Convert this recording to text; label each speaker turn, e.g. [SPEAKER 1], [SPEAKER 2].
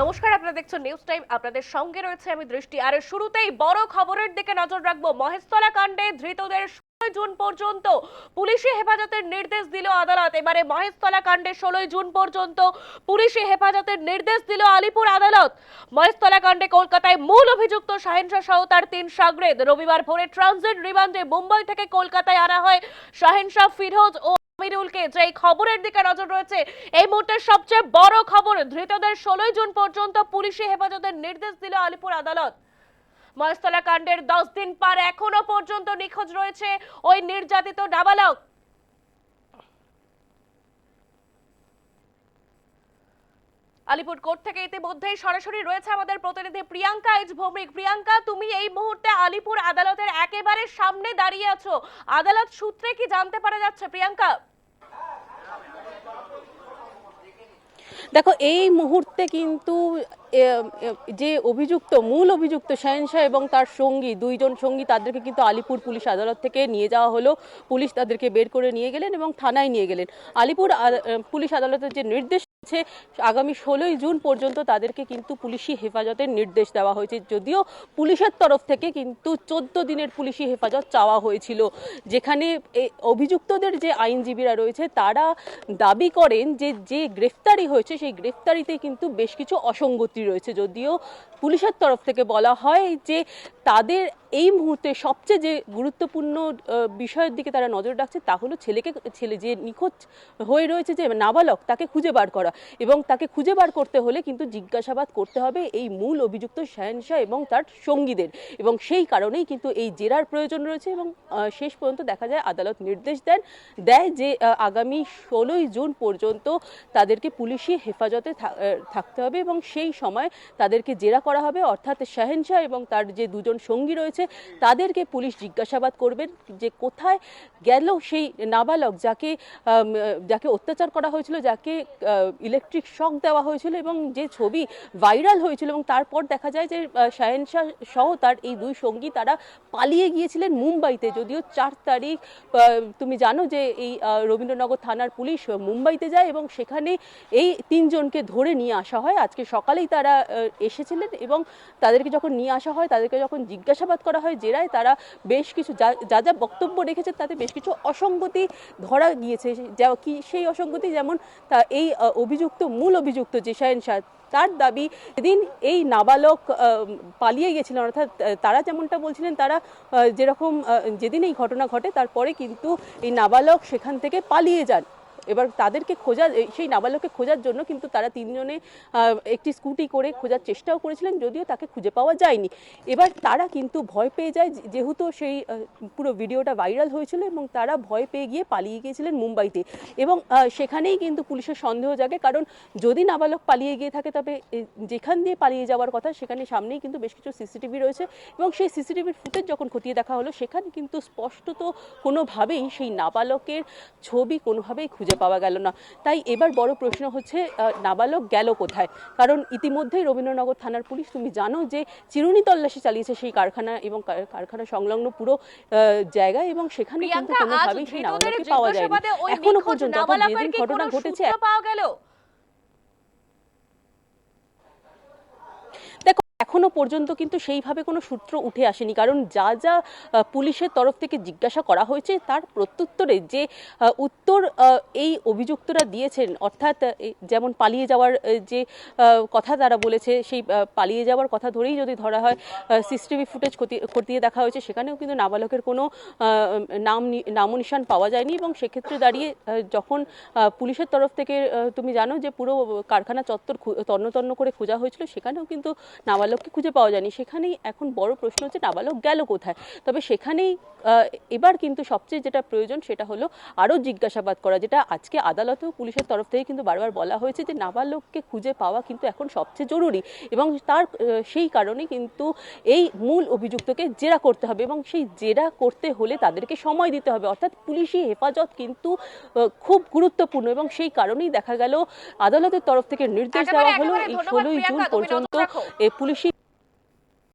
[SPEAKER 1] নমস্কার, আপনারা দেখছেন নিউজ টাইম আপনাদের সঙ্গে রয়েছে আমি দৃষ্টি। আর শুরুতেই বড় খবরের দিকে নজর রাখব। মহেশতলা কাণ্ডে ধৃতদের ষোলোই জুন পর্যন্ত পুলিশি হেফাজতের নির্দেশ দিল আদালত। এবারে মহেশতলা কাণ্ডে ষোলোই জুন পর্যন্ত পুলিশি হেফাজতের নির্দেশ দিল আলিপুর আদালত। মহেশতলা কাণ্ডে কলকাতায় মূল অভিযুক্ত শাহিনশা সহ তার তিন সাগরেদ। রবিবার ভোরে ট্রানজিট রিমান্ডে মুম্বাই থেকে কলকাতায় আনা হয় শাহিনশা ফিরোজ ও আমিরুলকে যে খবরের দিকে নজর রয়েছে, এই মুহূর্তের সবচেয়ে বড় খবর, ধৃতদের ষোলোই জুন পর্যন্ত পুলিশি হেফাজতের নির্দেশ দিল আলিপুর আদালত। মহেশতলা কাণ্ডের দশ দিন পার এখনও পর্যন্ত নিখোঁজ রয়েছে ওই নির্যাতিত নাবালক। আলিপুর কোর্ট থেকে ইতিমধ্যেই সরাসরি রয়েছে আমাদের প্রতিনিধি প্রিয়াঙ্কা এইচ ভৌমিক। প্রিয়াঙ্কা, তুমি এই মুহূর্তে আলিপুর আদালতের একেবারে সামনে দাঁড়িয়ে আছো। আদালত সূত্রে কি জানতে পারা যাচ্ছে? প্রিয়াঙ্কা?
[SPEAKER 2] দেখো, এই মুহূর্তে কিন্তু যে অভিযুক্ত, মূল অভিযুক্ত শাহেনশাহ এবং তার সঙ্গী, দুইজন সঙ্গী, তাদেরকে কিন্তু আলিপুর পুলিশ আদালত থেকে নিয়ে যাওয়া হলো। পুলিশ তাদেরকে বের করে নিয়ে গেলেন এবং থানায় নিয়ে গেলেন। আলিপুর পুলিশ আদালতের যে নির্দেশ আছে আগামী ষোলোই জুন পর্যন্ত তাদেরকে কিন্তু পুলিশি হেফাজতের নির্দেশ দেওয়া হয়েছে। যদিও পুলিশের তরফ থেকে কিন্তু চোদ্দ দিনের পুলিশি হেফাজত চাওয়া হয়েছিল। যেখানে অভিযুক্তদের যে আইনজীবীরা রয়েছে, তারা দাবি করেন যে যে গ্রেফতারি হয়েছে, সেই গ্রেফতারিতে কিন্তু বেশ কিছু অসঙ্গতি রয়েছে। যদিও পুলিশের তরফ থেকে বলা হয় যে, তাদের এই মুহূর্তে সবচেয়ে যে গুরুত্বপূর্ণ বিষয়ের দিকে তারা নজর রাখছে তা হলো ছেলেকে, ছেলে যে নিখোঁজ হয়ে রয়েছে, যে নাবালক, তাকে খুঁজে বার করা। এবং তাকে খুঁজে বার করতে হলে কিন্তু জিজ্ঞাসাবাদ করতে হবে এই মূল অভিযুক্ত শাহেনশাহ এবং তার সঙ্গীদের। এবং সেই কারণেই কিন্তু এই জেরার প্রয়োজন রয়েছে এবং শেষ পর্যন্ত দেখা যায় আদালত নির্দেশ দেন, দেয় যে আগামী ষোলোই জুন পর্যন্ত তাদেরকে পুলিশি হেফাজতে থাকতে হবে এবং সেই সময় তাদেরকে জেরা করা হবে। অর্থাৎ শাহেনশাহ এবং তার যে দুজন সঙ্গী রয়েছে, তাদেরকে পুলিশ জিজ্ঞাসাবাদ করবেন যে কোথায় গেল সেই নাবালক যাকে যাকে অত্যাচার করা হয়েছিল, যাকে ইলেকট্রিক শক দেওয়া হয়েছিল এবং যে ছবি ভাইরাল হয়েছিল এবং তারপর দেখা যায় যে শাহেনশাহ সহ তার এই দুই সঙ্গী তারা পালিয়ে গিয়েছিলেন মুম্বাইতে। যদিও চার তারিখ তুমি জানো যে এই রবীন্দ্রনগর থানার পুলিশ মুম্বাইতে যায় এবং সেখানে এই তিনজনকে ধরে নিয়ে আসা হয়। আজকে সকালেই তারা এসেছিলেন এবং তাদেরকে যখন নিয়ে আসা হয়, তাদেরকে যখন জিজ্ঞাসাবাদ করা হয় জেরায়, তারা বেশ কিছু যা যা বক্তব্য রেখেছে তাতে বেশ কিছু অসঙ্গতি ধরা গিয়েছে। যা, কি, সেই অসঙ্গতি যেমন তা, এই অভিযুক্ত, মূল অভিযুক্ত শাহেন শাহ তার দাবি সেদিন এই নাবালক পালিয়ে গেছিলেন। অর্থাৎ তারা যেমনটা বলছিলেন, তারা যেরকম যেদিন এই ঘটনা ঘটে, তারপরে কিন্তু এই নাবালক সেখান থেকে পালিয়ে যান। এবার তাদেরকে খোঁজা সেই নাবালককে খোঁজার জন্য কিন্তু তারা তিনজনে একটি স্কুটি করে খোঁজার চেষ্টাও করেছিলেন, যদিও তাকে খুঁজে পাওয়া যায়নি। এবার তারা কিন্তু ভয় পেয়ে যায় যেহেতু সেই পুরো ভিডিওটা ভাইরাল হয়েছিল এবং তারা ভয় পেয়ে গিয়ে পালিয়ে গিয়েছিলেন মুম্বাইতে। এবং সেখানেই কিন্তু পুলিশের সন্দেহ জাগে, কারণ যদি নাবালক পালিয়ে গিয়ে থাকে, তবে যেখান দিয়ে পালিয়ে যাওয়ার কথা, সেখানে সামনেই কিন্তু বেশ কিছু সিসিটিভি রয়েছে এবং সেই সিসিটিভির ফুটেজ যখন খতিয়ে দেখা হলো, সেখানে কিন্তু স্পষ্টত কোনোভাবেই সেই নাবালকের ছবি কোনোভাবেই খুঁজে পাওয়া গেল না। তাই এবার বড় প্রশ্ন হচ্ছে নাবালক গেল কোথায়? কারণ ইতিমধ্যেই রবীন্দ্রনগর থানার পুলিশ তুমি জানো যে চিরুনি তল্লাশি চালিয়েছে সেই কারখানা এবং কারখানা সংলগ্ন পুরো আহ, জায়গায় এবং সেখানে কিন্তু কোনোভাবেই সেই নাবালককে পাওয়া যায়নি।
[SPEAKER 1] এখনও
[SPEAKER 2] পর্যন্ত ঘটনা ঘটেছে?
[SPEAKER 1] পাওয়া গেল?
[SPEAKER 2] এখনও পর্যন্ত কিন্তু সেইভাবে কোনো সূত্র উঠে আসেনি। কারণ যা যা পুলিশের তরফ থেকে জিজ্ঞাসা করা হয়েছে, তার প্রত্যুত্তরে যে উত্তর এই অভিযুক্তরা দিয়েছেন, অর্থাৎ যেমন পালিয়ে যাওয়ার যে কথা তারা বলেছে, সেই পালিয়ে যাওয়ার কথা ধরেই যদি ধরা হয় সিসিটিভি ফুটেজ খতিয়ে দেখা হয়েছে, সেখানেও কিন্তু নাবালকের কোনো নাম নি- নামো নিশান পাওয়া যায়নি এবং সেক্ষেত্রে দাঁড়িয়ে যখন পুলিশের তরফ থেকে তুমি জানো যে পুরো কারখানা চত্বর খু- তন্ন তন্ন করে খোঁজা হয়েছিল, সেখানেও কিন্তু নাবালককে খুঁজে পাওয়া যায়নি। সেখানেই এখন বড় প্রশ্ন হচ্ছে নাবালক গেল কোথায়? তবে সেখানেই এবার কিন্তু সবচেয়ে যেটা প্রয়োজন সেটা হলো আরও জিজ্ঞাসাবাদ করা যেটা আজকে আদালতেও পুলিশের তরফ থেকে কিন্তু বারবার বলা হয়েছে যে নাবালককে খুঁজে পাওয়া কিন্তু এখন সবচেয়ে জরুরি এবং তার সেই কারণে কিন্তু এই মূল অভিযুক্তকে জেরা করতে হবে এবং সেই জেরা করতে হলে তাদেরকে সময় দিতে হবে। অর্থাৎ পুলিশি হেফাজত কিন্তু খুব গুরুত্বপূর্ণ এবং সেই কারণেই দেখা গেল আদালতের তরফ থেকে নির্দেশ দেওয়া হলো এই ষোলোই জুন পর্যন্ত পুলিশি